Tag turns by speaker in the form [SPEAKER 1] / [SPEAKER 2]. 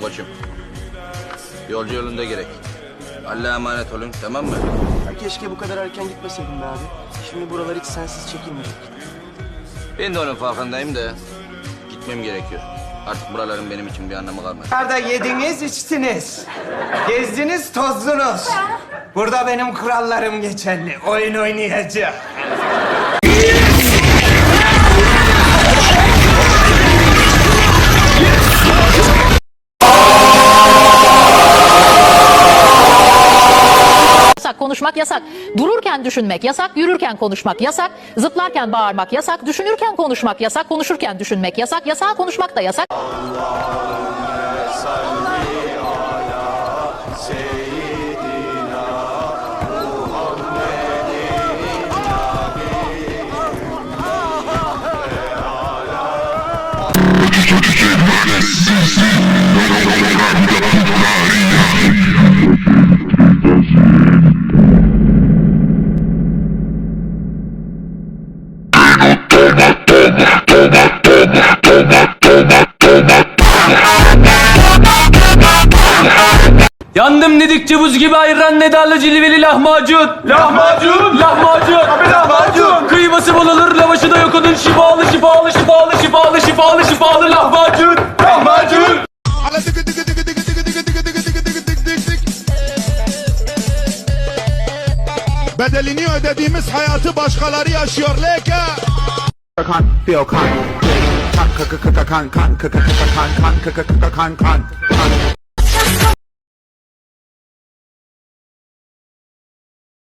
[SPEAKER 1] koçum. Yolcu yolunda gerek. Allah'a emanet olun tamam mı?
[SPEAKER 2] Ya keşke bu kadar erken gitmeseydim be abi. Şimdi buralar hiç sensiz çekilmeyecek.
[SPEAKER 1] Ben de onun farkındayım da gitmem gerekiyor. Artık buraların benim için bir anlamı kalmadı.
[SPEAKER 3] Burada yediniz, içtiniz. Gezdiniz, tozdunuz. Burada benim kurallarım geçerli. Oyun oynayacağım.
[SPEAKER 4] Konuşmak yasak. Dururken düşünmek yasak, yürürken konuşmak yasak, zıplarken bağırmak yasak, düşünürken konuşmak yasak, konuşurken düşünmek yasak, yasağa konuşmak da yasak.
[SPEAKER 5] Yandım dedikçe buz gibi ayran ne darlı cilveli lahmacun. Lahmacun. Lahmacun. Abi lahmacun. Kıyması bol olur lavaşı da yok onun şifalı şifalı şifalı şifalı şifalı şifalı lahmacun. Lahmacun.
[SPEAKER 6] Bedelini ödediğimiz hayatı başkaları yaşıyor. Leke.
[SPEAKER 7] คันเตียวคันคันคันคันคันคันคันคันคันคันคันค
[SPEAKER 6] ั
[SPEAKER 7] นคัน